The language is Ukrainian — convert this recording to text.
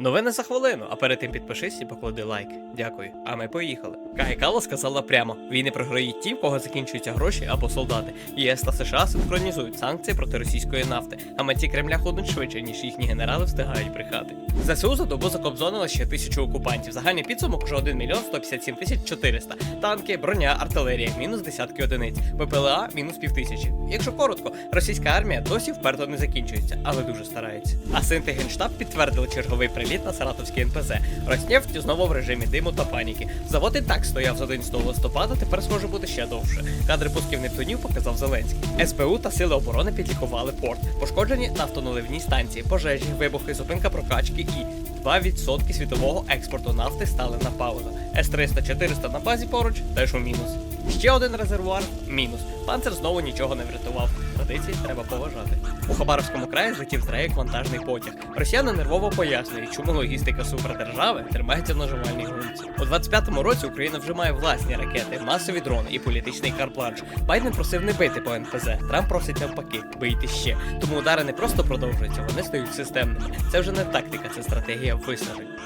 Новини за хвилину, а перед тим підпишись і поклади лайк. Дякую. А ми поїхали. Кайкало сказала прямо: війни програють ті, в кого закінчуються гроші або солдати. ЄС та США синхронізують санкції проти російської нафти, а меті Кремля ходять швидше, ніж їхні генерали встигають брехати. ЗСУ за добу закобзонили ще тисячу окупантів. Загальний підсумок уже 1 мільйон 157 тисяч 400. Танки, броня, артилерія, мінус десятки одиниць, ППЛА мінус півтисячі. Якщо коротко, російська армія досі вперто не закінчується, але дуже старається. А Синти Генштаб підтвердили черговий приліт на Саратовський НПЗ. Роснефть знову в режимі диму та паніки. Завод і так стояв з 11 листопада, тепер схоже бути ще довше. Кадри пусків Нептунів показав Зеленський. СБУ та сили оборони підлікували порт. Пошкоджені нафтоналивні станції, пожежі, вибухи, зупинка прокачки і 2% світового експорту нафти стали на паузу. С-300-400 на базі поруч теж у мінус. Ще один резервуар мінус. Панцер знову нічого не врятував. Традиції треба поважати. У Хабаровському краї злетів з рейок вантажний потяг. Росіяни нервово пояснюють, чому логістика супердержави тримається в наживальній гумці. У 25-му році Україна вже має власні ракети, масові дрони і політичний карпланш. Байден просив не бити по НПЗ. Трамп просить навпаки, бийте ще. Тому удари не просто продовжуються, вони стають системними. Це вже не тактика, це стратегія виснажень.